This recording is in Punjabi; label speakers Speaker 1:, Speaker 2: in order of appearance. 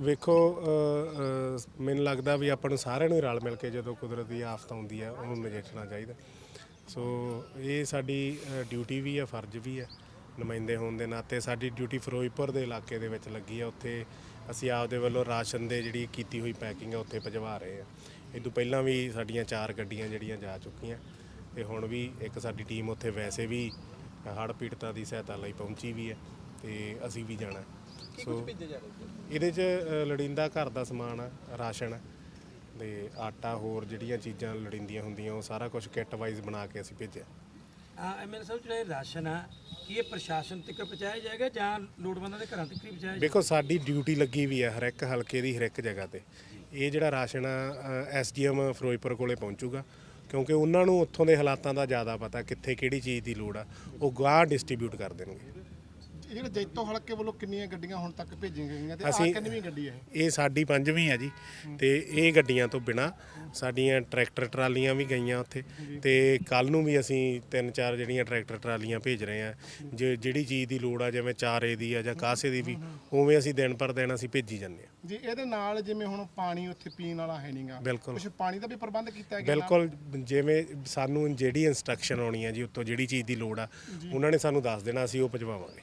Speaker 1: ਵੇਖੋ ਮੈਨੂੰ ਲੱਗਦਾ ਵੀ ਆਪਾਂ ਨੂੰ ਸਾਰਿਆਂ ਨੂੰ ਰਲ ਮਿਲ ਕੇ ਜਦੋਂ ਕੁਦਰਤ ਦੀ ਆਫਤ ਆਉਂਦੀ ਹੈ ਉਹਨੂੰ ਨਜਿੱਠਣਾ ਚਾਹੀਦਾ। ਸੋ, ਇਹ ਸਾਡੀ ਡਿਊਟੀ ਵੀ ਹੈ ਫਰਜ਼ ਵੀ ਹੈ ਨੁਮਾਇੰਦੇ ਹੋਣ ਦੇ ਨਾਤੇ। ਸਾਡੀ ਡਿਊਟੀ ਫਿਰੋਜ਼ਪੁਰ ਦੇ ਇਲਾਕੇ ਦੇ ਵਿੱਚ ਲੱਗੀ ਹੈ ਉੱਥੇ ਅਸੀਂ ਆਪਦੇ ਵੱਲੋਂ ਰਾਸ਼ਨ ਦੇ ਜਿਹੜੀ ਕੀਤੀ ਹੋਈ ਪੈਕਿੰਗ ਹੈ ਉੱਥੇ ਭਜਵਾ ਰਹੇ ਹਾਂ ਇਹ ਤੋਂ ਪਹਿਲਾਂ ਵੀ ਸਾਡੀਆਂ ਚਾਰ ਗੱਡੀਆਂ ਜਿਹੜੀਆਂ ਜਾ ਚੁੱਕੀਆਂ, ਤੇ ਹੁਣ ਵੀ ਇੱਕ ਸਾਡੀ ਟੀਮ ਉੱਥੇ ਵੈਸੇ ਵੀ ਹੜ੍ਹ ਪੀੜਤਾਂ ਦੀ ਸਹਾਇਤਾ ਲਈ ਪਹੁੰਚੀ ਵੀ ਹੈ ਤੇ ਅਸੀਂ ਵੀ ਜਾਣਾ। ਸੋ ਇਹਦੇ 'ਚ ਅ, ਲੋੜੀਂਦਾ ਘਰ ਦਾ ਸਮਾਨ ਆ ਰਾਸ਼ਨ ਆ, ਤੇ ਆਟਾ ਹੋਰ ਜਿਹੜੀਆਂ ਚੀਜ਼ਾਂ ਲੋੜੀਂਦੀਆਂ ਹੁੰਦੀਆਂ ਉਹ ਸਾਰਾ ਕੁਝ ਕਿੱਟ ਵਾਈਜ਼ ਬਣਾ ਕੇ ਅਸੀਂ ਭੇਜਿਆ।
Speaker 2: ਐਮਐਲ ਸਾਹਿਬ ਜਿਹੜਾ ਇਹ ਰਾਸ਼ਨ ਆ ਕੀ ਇਹ ਪ੍ਰਸ਼ਾਸਨ ਤੱਕ ਪਹੁੰਚਾਇਆ ਜਾਏਗਾ ਜਾਂ ਲੋੜਵੰਦਾਂ ਦੇ ਘਰਾਂ ਤੱਕ ਹੀ ਪਹੁੰਚਾਇਆ ਜਾਏਗਾ?
Speaker 1: ਦੇਖੋ ਸਾਡੀ ਡਿਊਟੀ ਲੱਗੀ ਵੀ ਹੈ ਹਰ ਇੱਕ ਹਲਕੇ ਦੀ ਹਰ ਇੱਕ ਜਗ੍ਹਾ ਤੇ। ਇਹ ਜਿਹੜਾ ਰਾਸ਼ਨ ਆ ਐਸਡੀਐਮ ਫਿਰੋਜ਼ਪੁਰ ਕੋਲੇ ਪਹੁੰਚੂਗਾ ਕਿਉਂਕਿ ਉਹਨਾਂ ਨੂੰ ਉੱਥੋਂ ਦੇ ਹਾਲਾਤਾਂ ਦਾ ਜ਼ਿਆਦਾ ਪਤਾ ਕਿੱਥੇ ਕਿਹੜੀ ਚੀਜ਼ ਦੀ ਲੋੜ ਆ ਉਹ ਗਾਹ ਡਿਸਟ੍ਰੀਬਿਊਟ ਕਰ ਦੇਣਗੇ।
Speaker 3: ਜਿਹੜੇ ਜੈਤੋ ਹਲਕੇ ਵੱਲੋਂ ਕਿੰਨੀਆਂ ਗੱਡੀਆਂ ਹੁਣ ਤੱਕ ਭੇਜੀਆਂ ਗਈਆਂ ਤੇ ਆ
Speaker 1: ਅਸੀਂ-
Speaker 3: ਕਿੰਨਵੀਂ ਗੱਡੀ ਹੈ ਇਹ?
Speaker 1: ਇਹ ਸਾਡੀ ਪੰਜਵੀਂ ਹੈ ਜੀ ਤੇ ਇਹ ਗੱਡੀਆਂ ਤੋਂ ਬਿਨਾ ਸਾਡੀਆਂ ਟਰੈਕਟਰ ਟਰਾਲੀਆਂ ਵੀ ਗਈਆਂ ਉੱਥੇ ਤੇ ਕੱਲ ਨੂੰ ਵੀ ਅਸੀਂ ਤਿੰਨ ਚਾਰ ਜਿਹੜੀਆਂ ਟਰੈਕਟਰ ਟਰਾਲੀਆਂ ਭੇਜ ਰਹੇ ਆ ਜੇ ਜਿਹੜੀ ਚੀਜ਼ ਦੀ ਲੋੜ ਆ ਜਿਵੇਂ ਚਾਰੇ ਦੀ ਆ ਜਾਂ ਕਾਸੇ ਦੀ ਵੀ ਉਵੇਂ ਅਸੀਂ ਦਿਨ ਪਰ ਦਿਨ ਅਸੀਂ ਭੇਜੀ ਜਾਂਦੇ ਆ
Speaker 3: ਜੀ ਇਹਦੇ ਨਾਲ ਜਿਵੇਂ ਹੁਣ ਪਾਣੀ ਉੱਥੇ ਪੀਣ ਵਾਲਾ ਹੈ ਨਹੀਂਗਾ
Speaker 1: ਬਿਲਕੁਲ।
Speaker 3: ਕੁਝ ਪਾਣੀ ਦਾ ਵੀ ਪ੍ਰਬੰਧ ਕੀਤਾ ਗਿਆ?
Speaker 1: ਬਿਲਕੁਲ ਜਿਵੇਂ ਸਾਨੂੰ ਜਿਹੜੀ ਇਨਸਟਰਕਸ਼ਨ ਆਉਣੀ ਹੈ ਜੀ ਉੱਤੋਂ ਜਿਹੜੀ ਚੀਜ਼ ਦੀ ਲੋੜ ਆ ਉਹਨਾਂ ਨੇ ਸਾਨੂੰ ਦੱਸ ਦੇਣਾ ਅਸੀਂ ਉਹ ਪਹੁੰਚਾਵਾਂਗੇ